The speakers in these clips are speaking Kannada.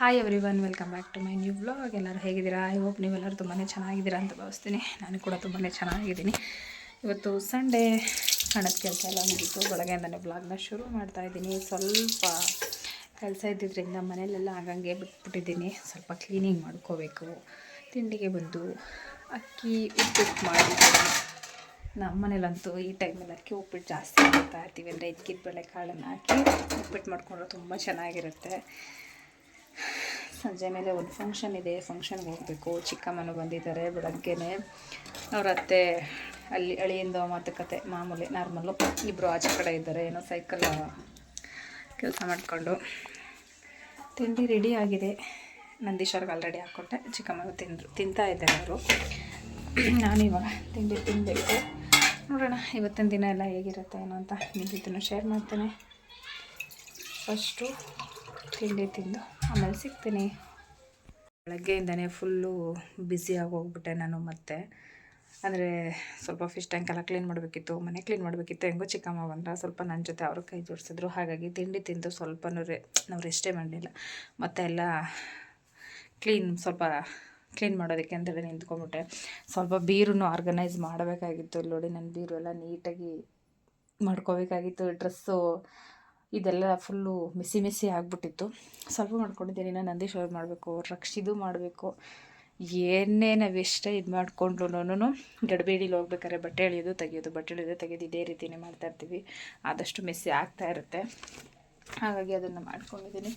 Hi everyone welcome back to my new blog ಎಲ್ಲರೂ ಹೇಗಿದ್ದೀರಾ? ಐ ಹೋಪ್ ನೀವೆಲ್ಲರೂ ತುಂಬಾ ಚೆನ್ನಾಗಿದ್ದೀರಾ ಅಂತ ಭಾವಿಸ್ತೀನಿ. ನಾನು ಕೂಡ ತುಂಬಾ ಚೆನ್ನಾಗಿದ್ದೀನಿ. ಇವತ್ತು ಸಂಡೇ ಹಣದ ಕೆಲಸ ಎಲ್ಲ ಮುಗಿತು. ಬೆಳಗ್ಗೆಯಿಂದನೇ ಬ್ಲಾಗ್ನ ಶುರು ಮಾಡ್ತಾ ಇದ್ದೀನಿ. ಸ್ವಲ್ಪ ಕೆಲಸ ಇದ್ದಿದ್ದರಿಂದ ಮನೆಯಲ್ಲೆಲ್ಲ ಆಗಂಗೆ ಬಿಟ್ಬಿಟ್ಟಿದ್ದೀನಿ. ಸ್ವಲ್ಪ ಕ್ಲೀನಿಂಗ್ ಮಾಡ್ಕೋಬೇಕು. ತಿಂಡಿಗೆ ಬಂದು ಅಕ್ಕಿ ಉಪ್ಪಿಟ್ಟು ಮಾಡಿ ನಮ್ಮ ಮನೇಲಂತೂ ಈ ಟೈಮಲ್ಲಿ ಅಕ್ಕಿ ಉಪ್ಪಿಟ್ಟು ಜಾಸ್ತಿ ಮಾಡ್ತಾ ಇರ್ತೀವಿ. ಅಂದರೆ ಇದ್ಕಿದ ಬೇಳೆ ಕಾಳನ್ನು ಹಾಕಿ ಉಪ್ಪಿಟ್ಟು ಮಾಡ್ಕೊಂಡ್ರೆ ತುಂಬ ಚೆನ್ನಾಗಿರುತ್ತೆ. ಸಂಜೆ ಮೇಲೆ ಒಂದು ಫಂಕ್ಷನ್ ಇದೆ ಫಂಕ್ಷನ್ಗೆ ಹೋಗಬೇಕು. ಚಿಕ್ಕಮ್ಮನು ಬಂದಿದ್ದಾರೆ, ಬೆಳಗ್ಗೆನೆ. ಅವ್ರ ಅತ್ತೆ ಅಲ್ಲಿ ಅಳಿಯಿಂದ ಮಾತುಕತೆ ಮಾಮೂಲಿ ನಾರ್ಮಲ್ಲು ಇಬ್ಬರು ಆಚೆ ಕಡೆ ಇದ್ದಾರೆ, ಏನೋ ಸೈಕಲ್ ಕೆಲಸ ಮಾಡಿಕೊಂಡು. ತಿಂಡಿ ರೆಡಿ ಆಗಿದೆ. ನಂದೀಶ್ವರ್ಗೆ ಆಲ್ರೆಡಿ ಹಾಕ್ಕೊಟ್ಟೆ. ಚಿಕ್ಕಮ್ಮನ ತಿಂದರು ತಿಂತಾ ಇದ್ದಾರೆ ಅವರು. ನಾನು ಇವಾಗ ತಿಂಡಿ ತಿನ್ನಬೇಕು ನೋಡೋಣ, ಇವತ್ತಿನ ದಿನ ಎಲ್ಲ ಹೇಗಿರುತ್ತೆ ಏನೋ ಅಂತ ನಿಮ್ಮ ಜೊತೆ ಶೇರ್ ಮಾಡ್ತೇನೆ. ಫಸ್ಟು ತಿಂಡಿ ತಿಂದು. ಆಮೇಲೆ ಸಿಗ್ತೀನಿ. ಬೆಳಗ್ಗೆಯಿಂದನೇ ಫುಲ್ಲು ಬ್ಯುಸಿಯಾಗಿ ಹೋಗ್ಬಿಟ್ಟೆ ನಾನು ಮತ್ತೆ. ಅಂದರೆ ಸ್ವಲ್ಪ ಫಿಶ್ ಟ್ಯಾಂಕ್ ಎಲ್ಲ ಕ್ಲೀನ್ ಮಾಡಬೇಕಿತ್ತು, ಮನೆ ಕ್ಲೀನ್ ಮಾಡಬೇಕಿತ್ತು. ಹೆಂಗೋ ಚಿಕ್ಕಮ್ಮ ಬಂದ್ರೆ ಸ್ವಲ್ಪ ನನ್ನ ಜೊತೆ ಅವರು ಕೈ ಜೋಡಿಸಿದ್ರು. ಹಾಗಾಗಿ ತಿಂಡಿ ತಿಂದು ಸ್ವಲ್ಪನೂ ರೇ ನಾವು ರೆಸ್ಟೇ ಮಾಡಲಿಲ್ಲ. ಮತ್ತೆ ಎಲ್ಲ ಕ್ಲೀನ್ ಸ್ವಲ್ಪ ಕ್ಲೀನ್ ಮಾಡೋದಕ್ಕೆ ಅಂತೇಳಿ ನಿಂತ್ಕೊಂಡ್ಬಿಟ್ಟೆ. ಸ್ವಲ್ಪ ಬೀರನ್ನು ಆರ್ಗನೈಸ್ ಮಾಡಬೇಕಾಗಿತ್ತು. ನೋಡಿ ನನ್ನ ಬೀರು ಎಲ್ಲ ನೀಟಾಗಿ ಮಾಡ್ಕೋಬೇಕಾಗಿತ್ತು. ಡ್ರೆಸ್ಸು ಇದೆಲ್ಲ ಫುಲ್ಲು ಮಿಸಿ ಮಿಸಿ ಆಗಿಬಿಟ್ಟಿತ್ತು. ಸ್ವಲ್ಪ ಮಾಡ್ಕೊಂಡಿದ್ದೀನಿ ನಾನು ನಂದೀಶ್ವರ ಮಾಡಬೇಕು, ರಕ್ಷಿದು ಮಾಡಬೇಕು. ಏನೇ ನಾವು ಎಷ್ಟೇ ಇದು ಮಾಡಿಕೊಂಡ್ರು ಗಡಿಬೇಡಿಲಿ ಹೋಗ್ಬೇಕಾದ್ರೆ ಬಟ್ಟೆ ಎಳೆಯೋದು, ತೆಗೆಯೋದು, ಬಟ್ಟೆ ಎಳೆಯೋದು, ತೆಗೆಯೋದು ಇದೇ ರೀತಿಯೇ ಮಾಡ್ತಾಯಿರ್ತೀವಿ ಆದಷ್ಟು ಮಿಸ್ಸಿ ಆಗ್ತಾ ಇರುತ್ತೆ. ಹಾಗಾಗಿ ಅದನ್ನು ಮಾಡ್ಕೊಂಡಿದ್ದೀನಿ.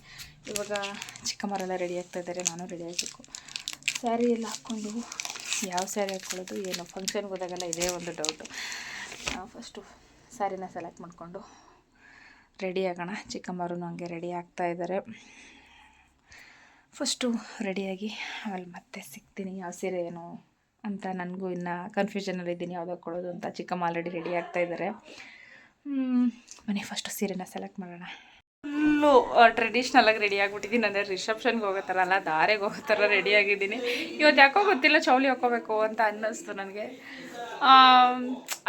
ಇವಾಗ ಚಿಕ್ಕಮ್ಮರೆಲ್ಲ ರೆಡಿ ಆಗ್ತಾ ಇದ್ದಾರೆ ನಾನು ರೆಡಿ ಆಗಬೇಕು. ಸ್ಯಾರಿ ಎಲ್ಲ ಹಾಕ್ಕೊಂಡು, ಯಾವ ಸ್ಯಾರಿ ಹಾಕ್ಕೊಳ್ಳೋದು ಏನು ಫಂಕ್ಷನ್ಗೆ ಹೋದಾಗೆಲ್ಲ ಇದೇ ಒಂದು ಡೌಟು ಫಸ್ಟು ಸ್ಯಾರಿನ ಸೆಲೆಕ್ಟ್ ಮಾಡಿಕೊಂಡು ರೆಡಿ ಆಗೋಣ. ಚಿಕ್ಕಮ್ಮರೂ ಹಂಗೆ ರೆಡಿ ಆಗ್ತಾ ಇದ್ದಾರೆ. ಫಸ್ಟು ರೆಡಿಯಾಗಿ ಆಮೇಲೆ ಮತ್ತೆ ಸಿಗ್ತೀನಿ. ಯಾವ ಸೀರೆ ಏನು ಅಂತ ನನಗೂ ಇನ್ನು ಕನ್ಫ್ಯೂಷನಲ್ಲಿ ಇದ್ದೀನಿ. ಯಾವುದೋ ಕೊಡೋದು ಅಂತ ಚಿಕ್ಕಮ್ಮ ಆಲ್ರೆಡಿ ರೆಡಿ ಆಗ್ತಾ ಇದ್ದಾರೆ. ಮನೆ ಫಸ್ಟು ಸೀರೆನ ಸೆಲೆಕ್ಟ್ ಮಾಡೋಣ. ಫುಲ್ಲು ಟ್ರೆಡಿಷ್ನಲಾಗಿ ರೆಡಿ ಆಗಿಬಿಟ್ಟಿದ್ದೀನಿ ಅಂದರೆ ರಿಸೆಪ್ಷನ್ಗೆ ಹೋಗೋ ಥರ ಅಲ್ಲ, ದಾರೆಗೆ ಹೋಗೋ ಥರ ರೆಡಿ ಆಗಿದ್ದೀನಿ. ಇವತ್ತು ಯಾಕೋ ಗೊತ್ತಿಲ್ಲ ಚೌಲಿ ಹಾಕೋಬೇಕು ಅಂತ ಅನ್ನಿಸ್ತು ನನಗೆ.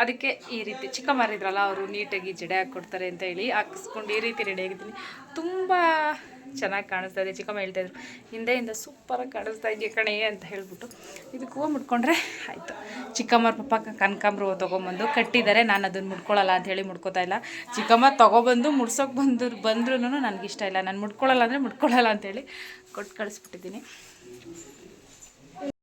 ಅದಕ್ಕೆ ಈ ರೀತಿ ಚಿಕ್ಕ ಮಾರಿದ್ರಲ್ಲ ಅವರು ನೀಟಾಗಿ ಜಡೆ ಹಾಕ್ಕೊಡ್ತಾರೆ ಅಂತ ಹೇಳಿ ಹಾಕಿಸ್ಕೊಂಡು ಈ ರೀತಿ ರೆಡಿ ಆಗಿದ್ದೀನಿ. ತುಂಬ ಚೆನ್ನಾಗಿ ಕಾಣಿಸ್ತಾ ಇದೆ. ಚಿಕ್ಕಮ್ಮ ಹೇಳ್ತಾಯಿದ್ರು ಹಿಂದೆಯಿಂದ ಸೂಪರಾಗಿ ಕಾಣಿಸ್ತಾ ಇದೆಯಾ ಕಣೆ? ಅಂತ ಹೇಳ್ಬಿಟ್ಟು ಇದಕ್ಕೆ ಹೂವು ಮುಡ್ಕೊಂಡ್ರೆ ಆಯಿತು. ಚಿಕ್ಕಮ್ಮರ ಪಪ್ಪ ಕನಕಾಂಬ್ರ ಹೂವು ತೊಗೊಂಬಂದು ಕಟ್ಟಿದ್ದಾರೆ. ನಾನು ಅದನ್ನು ಮುಡ್ಕೊಳ್ಳಲ್ಲ ಅಂತ ಹೇಳಿ ಮುಡ್ಕೋತಾ ಇಲ್ಲ. ಚಿಕ್ಕಮ್ಮ ತೊಗೊಬಂದು ಮುಡ್ಸೋಕೆ ಬಂದು ಬಂದ್ರೂ ನನಗಿಷ್ಟ ಇಲ್ಲ. ನಾನು ಮುಡ್ಕೊಳ್ಳಲ್ಲ ಅಂದರೆ ಮುಡ್ಕೊಳ್ಳಲ್ಲ ಅಂತೇಳಿ ಕೊಟ್ಟು ಕಳಿಸ್ಬಿಟ್ಟಿದ್ದೀನಿ.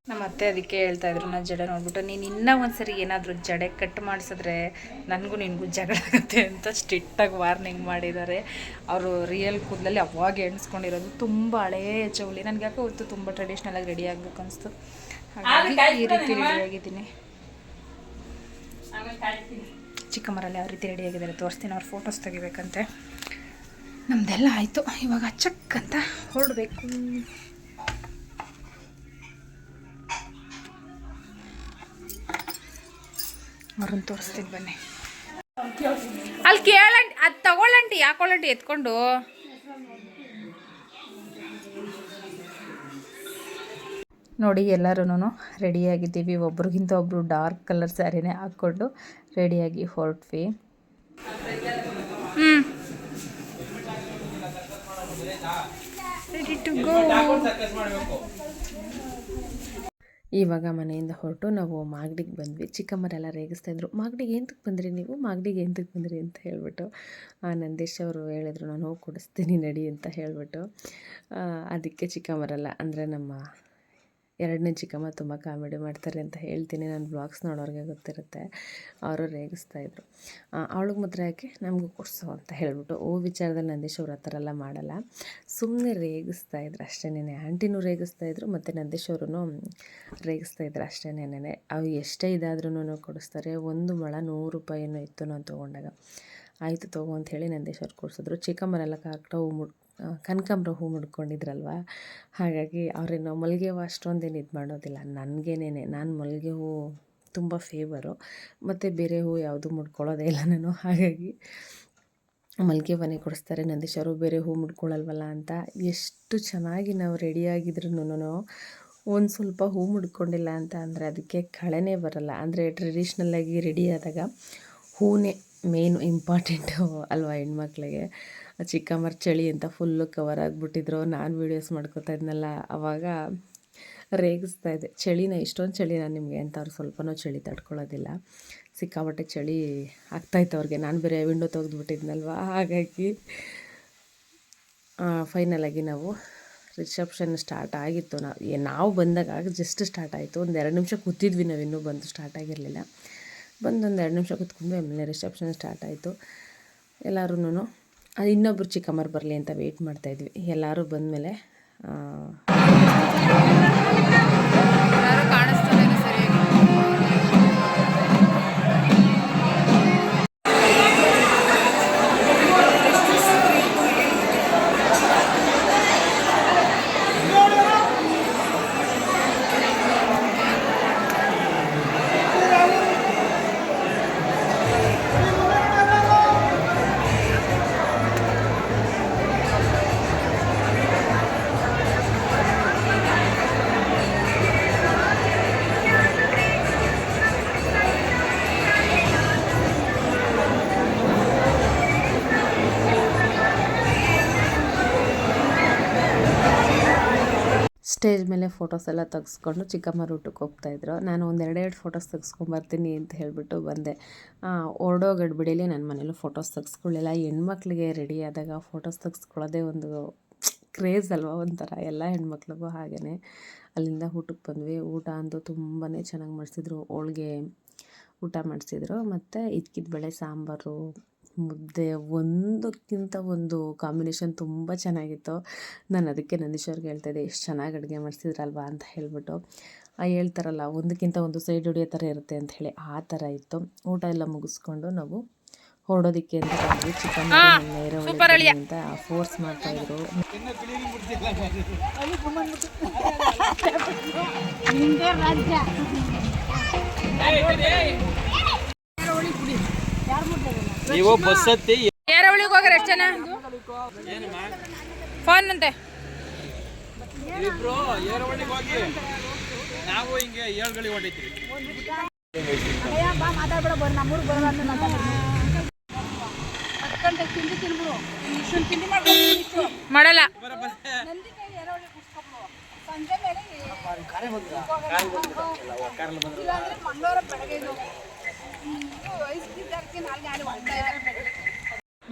ನಮ್ಮ ಅತ್ತೆ ಅದಕ್ಕೆ ಹೇಳ್ತಾ ಇದ್ರು ನಾನು ಜಡೆ ನೋಡ್ಬಿಟ್ಟು ನೀನು ಇನ್ನೂ ಒಂದ್ಸರಿ ಏನಾದರೂ ಜಡೆ ಕಟ್ ಮಾಡಿಸಿದ್ರೆ ನನಗೂ ನಿನಗೂ ಜಗಳ ಆಗುತ್ತೆ ಅಂತ ಸ್ಟ್ರಿಕ್ಟಾಗಿ ವಾರ್ನಿಂಗ್ ಮಾಡಿದ್ದಾರೆ. ಅವರು ರಿಯಲ್ ಕೂದಲಲ್ಲಿ ಅವಾಗ ಎಣಿಸ್ಕೊಂಡಿರೋದು ತುಂಬ ಹಳೇ ಚೌಲಿ ನನಗೆ ಯಾಕೆ ಹೊತ್ತು ತುಂಬ ಟ್ರೆಡಿಷ್ನಲಾಗಿ ರೆಡಿ ಆಗಬೇಕು ಅನಿಸ್ತು. ಹಾಗಾಗಿ ಈ ರೀತಿ ರೆಡಿಯಾಗಿದ್ದೀನಿ ಚಿಕ್ಕಮ್ಮರಲ್ಲಿ ಯಾವ ರೀತಿ ರೆಡಿಯಾಗಿದ್ದಾರೆ ತೋರಿಸ್ತೀನಿ ಅವ್ರ ಫೋಟೋಸ್ ತೆಗಿಬೇಕಂತೆ. ನಮ್ದೆಲ್ಲ ಆಯಿತು. ಇವಾಗ ಚಕ್ ಅಂತ ಹೊರಡಬೇಕು. ಅವ್ರನ್ನ ತೋರಿಸ್ತೀನಿ ಬನ್ನಿ. ಅಲ್ಲಿ ಕೇಳಂಟಿ ಅದು ತಗೊಳ್ಳಂಟಿ ಯಾಕೊಳ್ಳಂಟಿ ಎತ್ಕೊಂಡು. ನೋಡಿ ಎಲ್ಲರೂ ರೆಡಿಯಾಗಿದ್ದೀವಿ ಒಬ್ರಿಗಿಂತ ಒಬ್ಬರು ಡಾರ್ಕ್ ಕಲರ್ ಸ್ಯಾರಿನೇ ಹಾಕ್ಕೊಂಡು ರೆಡಿಯಾಗಿ ಹೊರಟ್ವಿ. ಹ್ಞೂ ರೆಡಿ ಟು ಗೋ ಇವಾಗ ಮನೆಯಿಂದ ಹೊರಟು ನಾವು ಮಾಗಡಿಗೆ ಬಂದ್ವಿ. ಚಿಕ್ಕಮ್ಮರೆಲ್ಲ ರೇಗಿಸ್ತಾಯಿದ್ರು ಮಾಗಡಿಗೆ ಎಂತಕ್ಕೆ ಬಂದ್ರಿ ನೀವು? ಮಾಗಡಿಗೆ ಎಂತಕ್ಕೆ ಬಂದ್ರಿ? ಅಂತ ಹೇಳಿಬಿಟ್ಟು ನಂದೇಶ್ ಅವರು ಹೇಳಿದ್ರು, ನಾನು ಹೋಗಿ ಕೊಡಿಸ್ತೀನಿ ನಡಿ ಅಂತ ಹೇಳಿಬಿಟ್ಟು. ಅದಕ್ಕೆ ಚಿಕ್ಕಮ್ಮರೆಲ್ಲ, ಅಂದರೆ ನಮ್ಮ ಎರಡನೇ ಚಿಕ್ಕಮ್ಮ ತುಂಬ ಕಾಮಿಡಿ ಮಾಡ್ತಾರೆ ಅಂತ ಹೇಳ್ತೀನಿ. ನಾನು ಬ್ಲಾಗ್ಸ್ ನೋಡೋರಿಗೆ ಗೊತ್ತಿರುತ್ತೆ. ಅವರು ರೇಗಿಸ್ತಾಯಿದ್ರು ಅವಳಿಗೆ ಮಾತ್ರ ಯಾಕೆ ನಮಗೂ ಕೊಡಿಸು ಅಂತ ಹೇಳಿಬಿಟ್ಟು ಓ ವಿಚಾರದಲ್ಲಿ ನಂದೀಶ್ ಅವ್ರು ಆ ಥರ ಎಲ್ಲ ಮಾಡಲ್ಲ. ಸುಮ್ಮನೆ ರೇಗಿಸ್ತಾ ಇದ್ರು ನೆನೆ. ಆಂಟಿನೂ ರೇಗಿಸ್ತಾಯಿದ್ರು ಮತ್ತು ನಂದೀಶ್ ಅವರು ರೇಗಿಸ್ತಾಯಿದ್ರು ಅಷ್ಟೇನೇನೆ ಅವು ಎಷ್ಟೇ ಇದಾದ್ರೂ ಕೊಡಿಸ್ತಾರೆ. ಒಂದು ಮೊಳ ನೂರು ರೂಪಾಯಿನೂ ಇತ್ತು ನಾನು ತೊಗೊಂಡಾಗ. ಆಯಿತು ತಗೋ ಅಂತ ಹೇಳಿ ನಂದೀಶ್ ಅವ್ರು ಕೊಡಿಸಿದ್ರು. ಚಿಕ್ಕಮ್ಮನೆಲ್ಲ ಕರೆಕ್ಟಾಗಿ ಮುಟ್ ಕನಕಾಂಬ್ರ ಹೂ ಮುಡ್ಕೊಂಡಿದ್ರಲ್ವ? ಹಾಗಾಗಿ ಅವ್ರೇನು ಮಲ್ಲಿಗೆ ಹೂವು ಅಷ್ಟೊಂದೇನು ಇದು ಮಾಡೋದಿಲ್ಲ. ನನಗೇನೇ ನಾನು ಮಲ್ಲಿಗೆ ಹೂವು ತುಂಬ ಫೇವರು ಮತ್ತು ಬೇರೆ ಹೂವು ಯಾವುದು ಮುಡ್ಕೊಳ್ಳೋದೇ ಇಲ್ಲ ನಾನು. ಹಾಗಾಗಿ ಮಲ್ಲಿಗೆ ಮನೆ ಕೊಡಿಸ್ತಾರೆ ನಂದೀಶವರು ಬೇರೆ ಹೂ ಮುಡ್ಕೊಳ್ಳಲ್ವಲ್ಲ ಅಂತ ಎಷ್ಟು ಚೆನ್ನಾಗಿ ನಾವು ರೆಡಿಯಾಗಿದ್ರು ಒಂದು ಸ್ವಲ್ಪ ಹೂ ಮುಡ್ಕೊಂಡಿಲ್ಲ ಅಂತ ಅಂದರೆ ಅದಕ್ಕೆ ಕಳೆನೇ ಬರಲ್ಲ. ಅಂದರೆ ಟ್ರೆಡಿಷ್ನಲ್ಲಾಗಿ ರೆಡಿ ಆದಾಗ ಹೂನೇ ಮೇನು ಇಂಪಾರ್ಟೆಂಟು ಅಲ್ವಾ ಹೆಣ್ಮಕ್ಳಿಗೆ? ಚಿಕ್ಕಮ್ಮರ ಚಳಿ ಅಂತ ಫುಲ್ಲು ಕವರ್ ಆಗಿಬಿಟ್ಟಿದ್ರು. ನಾನು ವೀಡಿಯೋಸ್ ಮಾಡ್ಕೋತಾ ಇದ್ನಲ್ಲ ಆವಾಗ ರೇಗಿಸ್ತಾ ಇದೆ ಚಳಿನ, ಇಷ್ಟೊಂದು ಚಳಿ ನಾನು ನಿಮಗೆ ಅಂತ ಅವ್ರು ಸ್ವಲ್ಪನೂ ಚಳಿ ತಡ್ಕೊಳ್ಳೋದಿಲ್ಲ ಸಿಕ್ಕಾಪಟ್ಟೆ ಚಳಿ ಆಗ್ತಾಯಿತ್ತು ಅವ್ರಿಗೆ. ನಾನು ಬೇರೆ ವಿಂಡೋ ತೆಗೆದುಬಿಟ್ಟಿದ್ನಲ್ವಾ? ಹಾಗಾಗಿ ಫೈನಲಾಗಿ ನಾವು ರಿಸೆಪ್ಷನ್ ಸ್ಟಾರ್ಟ್ ಆಗಿತ್ತು. ನಾವು ನಾವು ಬಂದಾಗ ಜಸ್ಟ್ ಸ್ಟಾರ್ಟ್ ಆಯಿತು. ಒಂದು ಎರಡು ನಿಮಿಷ ಕೂತಿದ್ವಿ ನಾವು ಇನ್ನೂ ಬಂದು ಸ್ಟಾರ್ಟ್ ಆಗಿರಲಿಲ್ಲ. ಬಂದು ಒಂದು ಎರಡು ನಿಮಿಷ ಕೂತ್ಕೊಂಡು ಆಮೇಲೆ ರಿಸೆಪ್ಷನ್ ಸ್ಟಾರ್ಟ್ ಆಯಿತು. ಎಲ್ಲರೂ ಅದು ಇನ್ನೊಬ್ರು ಚಿಕ್ಕಮ್ಮರು ಬರಲಿ ಅಂತ ವೆಯ್ಟ್ ಮಾಡ್ತಾಯಿದ್ವಿ ಎಲ್ಲರೂ ಬಂದಮೇಲೆ ಯಾರು ಸ್ಟೇಜ್ ಮೇಲೆ ಫೋಟೋಸ್ ಎಲ್ಲ ತೆಗೆಸ್ಕೊಂಡು ಚಿಕ್ಕಮ್ಮರ ಊಟಕ್ಕೆ ಹೋಗ್ತಾಯಿದ್ರು ನಾನು ಒಂದು ಎರಡೆರಡು ಫೋಟೋಸ್ ತೆಗೆಸ್ಕೊಂಬರ್ತೀನಿ ಅಂತ ಹೇಳಿಬಿಟ್ಟು ಬಂದೆ. ಹೊರಡೋ ಗಡ್ಬಿಡಿಲಿ ನನ್ನ ಮನೇಲೂ ಫೋಟೋಸ್ ತೆಗೆಸ್ಕೊಳ್ಳಿಲ್ಲ. ಹೆಣ್ಮಕ್ಳಿಗೆ ರೆಡಿ ಆದಾಗ ಫೋಟೋಸ್ ತೆಗೆಸ್ಕೊಳ್ಳೋದೇ ಒಂದು ಕ್ರೇಜ್ ಅಲ್ವಾ ಒಂಥರ? ಎಲ್ಲ ಹೆಣ್ಮಕ್ಳಿಗೂ ಹಾಗೇ ಅಲ್ಲಿಂದ ಊಟಕ್ಕೆ ಬಂದ್ವಿ. ಊಟ ಅಂತೂ ತುಂಬಾ ಚೆನ್ನಾಗಿ ಮಾಡಿಸಿದ್ರು. ಹೋಳ್ಗೆ ಊಟ ಮಾಡಿಸಿದ್ರು. ಮತ್ತು ಇದ್ಕಿದ ಬೇಳೆ ಸಾಂಬಾರು ಮುದ್ದೆ ಒಂದಕ್ಕಿಂತ ಒಂದು ಕಾಂಬಿನೇಷನ್ ತುಂಬ ಚೆನ್ನಾಗಿತ್ತು. ನಾನು ಅದಕ್ಕೆ ನಂದೀಶ್ವರ್ಗೆ ಹೇಳ್ತಾ ಇದ್ದೆ ಎಷ್ಟು ಚೆನ್ನಾಗಿ ಅಡುಗೆ ಮಾಡಿಸಿದ್ರಲ್ವಾ? ಅಂತ ಹೇಳ್ಬಿಟ್ಟು. ಆ ಹೇಳ್ತಾರಲ್ಲ ಒಂದಕ್ಕಿಂತ ಒಂದು ಸೈಡ್ ಹೊಡಿಯೋ ಥರ ಇರುತ್ತೆ ಅಂತ ಹೇಳಿ ಆ ಥರ ಇತ್ತು. ಊಟ ಎಲ್ಲ ಮುಗಿಸ್ಕೊಂಡು ನಾವು ಹೊರಡೋದಕ್ಕೆ ಅಂತ ಬಂದ್ವಿ. ಚಿಕನ್ ನೇರವಳಿ ಅಂತ ಫೋರ್ಸ್ ಮಾಡ್ತಾ ಮಾಡ್ತಾಯಿದ್ರು ನೀವು ಬಸ್ ಹತ್ತಿ ಏರವಳಿಗೆ ಹೋಗ್ರಿ ಎಷ್ಟು ಜನ? ಫೋನ್ ಅಂತೆ ಇಬ್ರು ಏರವಳ್ಳಿಗೆ ಹೋಗಿ ನಾವು ಹಿಂಗೆ ಹೊಡಿತೀವಿ ಮಾಡಲ್ಲ.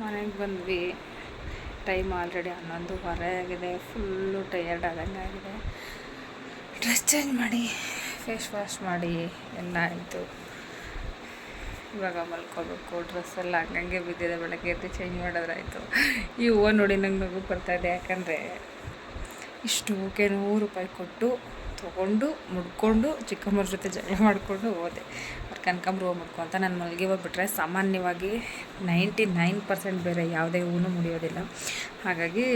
ಮನೆಗೆ ಬಂದ್ವಿ. ಟೈಮ್ ಆಲ್ರೆಡಿ ಹನ್ನೊಂದುವರೆ ಆಗಿದೆ. ಫುಲ್ಲು ಟಯರ್ಡ್ ಆದಂಗೆ ಆಗಿದೆ. ಡ್ರೆಸ್ ಚೇಂಜ್ ಮಾಡಿ ಫೇಸ್ ವಾಶ್ ಮಾಡಿ, ಎಲ್ಲ ಆಯಿತು. ಇವಾಗ ಮಲ್ಕೋಬೇಕು. ಡ್ರೆಸ್ ಎಲ್ಲ ಹಂಗಂಗೆ ಬಿದ್ದಿದೆ. ಬೆಳಗ್ಗೆ ಎದ್ದು ಚೇಂಜ್ ಮಾಡಿದ್ರಾಯಿತು ಈ ಹೂವು ನೋಡಿ ನಂಗೆ ನಗು ಬರ್ತಾಯಿದೆ ಯಾಕಂದರೆ ಇಷ್ಟು ನೂರು ರೂಪಾಯಿ ಕೊಟ್ಟು ತೊಗೊಂಡು ಮುಡ್ಕೊಂಡು ಚಿಕ್ಕಮ್ಮರ ಜೊತೆ ಜಗಳ ಮಾಡಿಕೊಂಡು ಹೋದೆ. ಅವ್ರು ಕನಕಾಂಬ್ರ ಹೂವು ಮುಡ್ಕೊ ಅಂತ ನಾನು ಮಲ್ಲಿಗೆ ಹೋಗ್ಬಿಟ್ರೆ ಸಾಮಾನ್ಯವಾಗಿ ನೈಂಟಿ ನೈನ್ ಪರ್ಸೆಂಟ್ ಬೇರೆ ಯಾವುದೇ ಹೂವು ಮುಡಿಯೋದಿಲ್ಲ. ಹಾಗಾಗಿ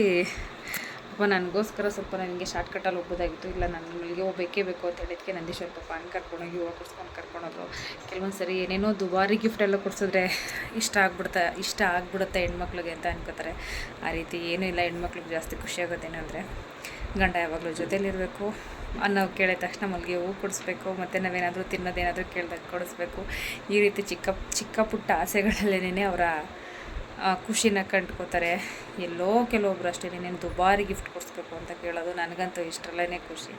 ಅಪ್ಪ ನನಗೋಸ್ಕರ ಸ್ವಲ್ಪ ನನಗೆ ಶಾರ್ಟ್ಕಟ್ಟಲ್ಲಿ ಹೋಗ್ಬೋದಾಗಿತ್ತು. ಇಲ್ಲ ನಾನು ಮಲ್ಲಿಗೆ ಹೋಗ್ಬೇಕೇ ಬೇಕೇ ಅಂತ ಹೇಳಿದ್ಕೆ ನಂದೀಶ್ವರ ಪಾಪ ಹಂಗೆ ಕರ್ಕೊಂಡೋಗಿ ಹೂವು ಕೊಡ್ಸ್ಕೊಂಡು ಕರ್ಕೊಂಡೋದ್ರು. ಕೆಲವೊಂದು ಸರಿ ಏನೇನೋ ದುಬಾರಿ ಗಿಫ್ಟ್ ಎಲ್ಲ ಕೊಡಿಸಿದ್ರೆ ಇಷ್ಟ ಆಗ್ಬಿಡ್ತಾ, ಇಷ್ಟ ಆಗ್ಬಿಡುತ್ತೆ ಹೆಣ್ಮಕ್ಳಿಗೆ ಅಂತ ಅನ್ಕೋತಾರೆ. ಆ ರೀತಿ ಏನೂ ಇಲ್ಲ, ಹೆಣ್ಮಕ್ಳಿಗೆ ಜಾಸ್ತಿ ಖುಷಿ ಆಗೋದೇನೆಂದರೆ ಗಂಡ ಯಾವಾಗಲೂ ಜೊತೆಯಲ್ಲಿರಬೇಕು ಅನ್ನೋ ಕೇಳಿದ ತಕ್ಷಣ ಮಲ್ಲಿಗೆ ಹೂ ಕೊಡಿಸ್ಬೇಕು, ಮತ್ತು ನಾವೇನಾದರೂ ತಿನ್ನೋದೇನಾದರೂ ಕೇಳಿದಾಗ ಕೊಡಿಸ್ಬೇಕು. ಈ ರೀತಿ ಚಿಕ್ಕ ಚಿಕ್ಕ ಪುಟ್ಟ ಆಸೆಗಳಲ್ಲೇನೇ ಅವರ ಖುಷಿನ ಕಂಡ್ಕೋತಾರೆ. ಎಲ್ಲೋ ಕೆಲವೊಬ್ರು ಅಷ್ಟೇ ದುಬಾರಿ ಗಿಫ್ಟ್ ಕೊಡಿಸ್ಬೇಕು ಅಂತ ಕೇಳೋದು ನನಗಂತೂ ಇಷ್ಟರಲ್ಲೇ ಖುಷಿ.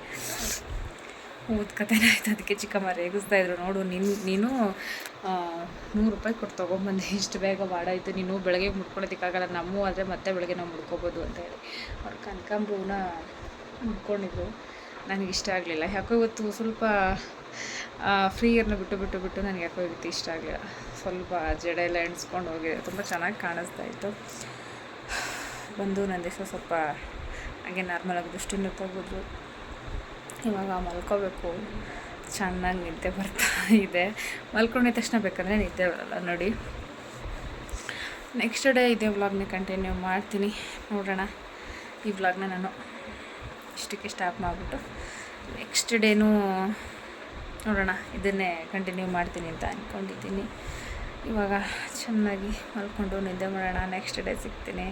ಊದ್ ಕಥೆನೇ ಆಯ್ತು, ಅದಕ್ಕೆ ಚಿಕ್ಕಮ್ಮ ರೇಗಿಸ್ತಾ ಇದ್ರು. ನೋಡು, ನಿನ್, ನೀನು ನೂರು ರೂಪಾಯಿ ಕೊಟ್ಟು ತೊಗೊಂಬಂದೆ. ಇಷ್ಟು ಬೇಗ ಬಾಡಾಯಿತು ನೀನು ಬೆಳಗ್ಗೆ ಮುಡ್ಕೊಳ್ಳೋದಕ್ಕಾಗಲ್ಲ ನಮ್ಮೂ ಆದರೆ ಮತ್ತೆ ಬೆಳಗ್ಗೆ ನಾವು ಮುಡ್ಕೋಬೋದು ಅಂತ ಹೇಳಿ. ಅವ್ರು ಕನಕಾಂಬ್ರ ಹೂವನ್ನ ಮುಡ್ಕೊಂಡಿದ್ರು ನನಗೆ ಇಷ್ಟ ಆಗಲಿಲ್ಲ. ಯಾಕೋ ಇವತ್ತು ಸ್ವಲ್ಪ ಫ್ರೀಯರ್ನ ಬಿಟ್ಟು ಬಿಟ್ಟು ಬಿಟ್ಟು ನನಗೆ ಯಾಕೋ ಇವತ್ತು ಇಷ್ಟ ಆಗಲಿಲ್ಲ. ಸ್ವಲ್ಪ ಜಡ ಎಲ್ಲ ಎಣ್ಸ್ಕೊಂಡು ಹೋಗಿದೆ. ತುಂಬ ಚೆನ್ನಾಗಿ ಕಾಣಿಸ್ತಾ ಇತ್ತು. ಬಂದು ನಂದೇಶ ಸ್ವಲ್ಪ ಹಾಗೆ ನಾರ್ಮಲಾಗಿ ದೃಷ್ಟಿನ ತೆಗೆದ್ರು. ಇವಾಗ ಮಲ್ಕೋಬೇಕು. ಚೆನ್ನಾಗಿ ನಿದ್ದೆ ಬರ್ತಾ ಇದೆ. ಮಲ್ಕೊಂಡಿದ ತಕ್ಷಣ ಬೇಕಂದರೆ ನಿದ್ದೆ ಬರಲ್ಲ. ನೋಡಿ. ನೆಕ್ಸ್ಟ್ ಡೇ ಇದೇ ವ್ಲಾಗ್ನ ಕಂಟಿನ್ಯೂ ಮಾಡ್ತೀನಿ. ನೋಡೋಣ. ಈ ವ್ಲಾಗ್ನ ನಾನು ಇಷ್ಟಕ್ಕೆ ಸ್ಟಾಪ್ ಮಾಡಿಬಿಟ್ಟು ನೆಕ್ಸ್ಟ್ ಡೇನೂ ನೋಡೋಣ, ಇದನ್ನೇ ಕಂಟಿನ್ಯೂ ಮಾಡ್ತೀನಿ ಅಂತ ಅಂದ್ಕೊಂಡಿದ್ದೀನಿ ಇವಾಗ ಚೆನ್ನಾಗಿ ಮಲ್ಕೊಂಡು ನಿದ್ದೆ ಮಾಡೋಣ ನೆಕ್ಸ್ಟ್ ಡೇ ಸಿಗ್ತೀನಿ.